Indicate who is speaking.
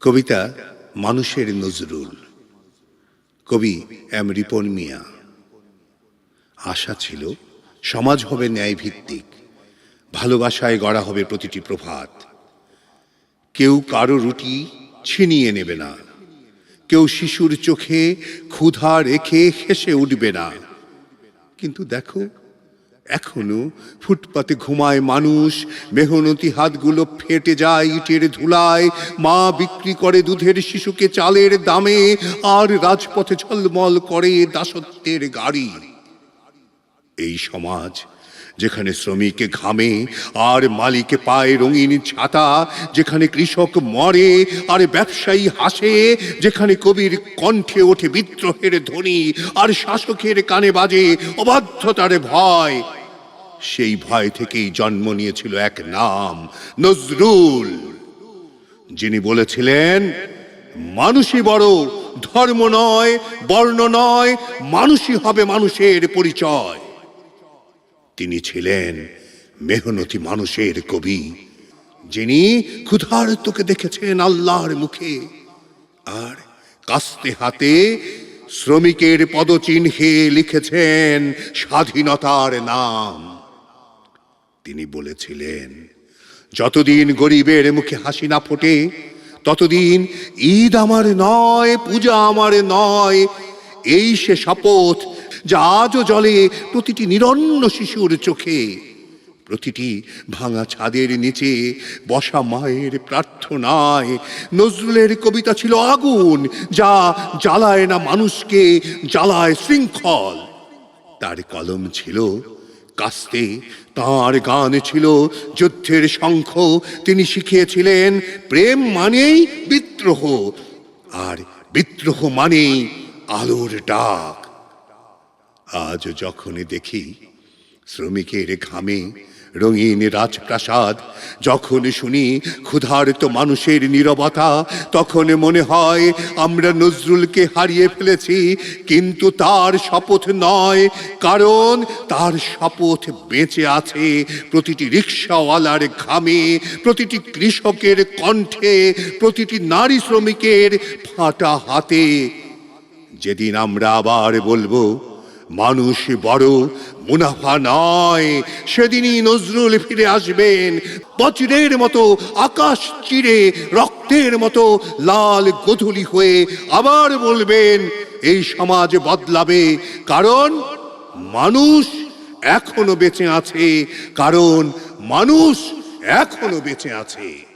Speaker 1: কবিতা মানুষের নজরুল। কবি এম রিপন মিয়া। আশা ছিল, সমাজ হবে ন্যায় ভিত্তিক ভালোবাসায় গড়া হবে প্রতিটি প্রভাত। কেউ কারও রুটি ছিনিয়ে নেবে না। কেউ শিশুর চোখে ক্ষুধা রেখে হেসে উঠবে না। কিন্তু দেখো এখনও ফুটপাতে ঘুমায় মানুষ, মেহনতি হাতগুলো ফেটে যায় ইটের ধুলায়, মা বিক্রি করে দুধের শিশুকে চালের দামে, আর রাজপথে ঝলমল করে দাসত্বের গাড়ি। এই সমাজ যেখানে শ্রমিকে ঘামে, আর মালিকে পায় রঙিন ছাতা, যেখানে কৃষক মরে, আর ব্যবসায়ী হাসে, যেখানে কবির কণ্ঠে ওঠে বিদ্রোহের ধ্বনি, আর শাসকের কানে বাজে অবাধ্যতার ভয় সেই ভয় থেকেই জন্ম নিয়েছিল এক নাম, নজরুল। যিনি বলেছিলেন, মানুষই বড়, ধর্ম নয়, বর্ণ নয়, মানুষই হবে মানুষের পরিচয়। তিনি ছিলেন মেহনতি মানুষের কবি, যিনি ক্ষুধার্তকে দেখেছেন আল্লাহর মুখে, আর কাস্তে হাতে শ্রমিকের পদচিহ্নে লিখেছেন স্বাধীনতার নাম। তিনি বলেছিলেন, যতদিন গরিবের মুখে হাসি না ফোটে, ততদিন ঈদ আমার নয়, পূজা আমার নয়। এই সে শপথ যা আজও জলে প্রতিটি নিরন্ন শিশুর চোখে। প্রতিটি ভাঙা ছাদের নিচে বসা মায়ের প্রার্থনায় নজরুলের কবিতা ছিল আগুন, যা জ্বালায় না মানুষকে, জ্বালায় শৃঙ্খল। তার কলম ছিল কাস্তে তার গান ছিল যুদ্ধের শঙ্খ। তিনি শিখিয়েছিলেন, প্রেম মানেই বিদ্রোহ, আর বিদ্রোহ মানেই আলোর ডাক। আজ যখনই দেখি শ্রমিকের ঘামে রঙিন রাজপ্রাসাদ। যখন শুনি ক্ষুধার্ত মানুষের নীরবতা, তখন মনে হয় আমরা নজরুলকে হারিয়ে ফেলেছি, কিন্তু তার শপথ নয়, কারণ তার শপথ বেঁচে আছে প্রতিটি রিক্সাওয়ালার ঘামে, প্রতিটি কৃষকের কণ্ঠে, প্রতিটি নারী শ্রমিকের ফাটা হাতে। যেদিন আমরা আবার বলব মানুষ বড় মুনাফা নয়। সেদিনই নজরুল ফিরে আসবেন, বজ্রের মতো, আকাশ চিরে, রক্তের মতো, লাল গধুলি হয়ে আবার বলবেন, এই সমাজ বদলাবে, কারণ মানুষ এখনও বেঁচে আছে, কারণ মানুষ এখনও বেঁচে আছে।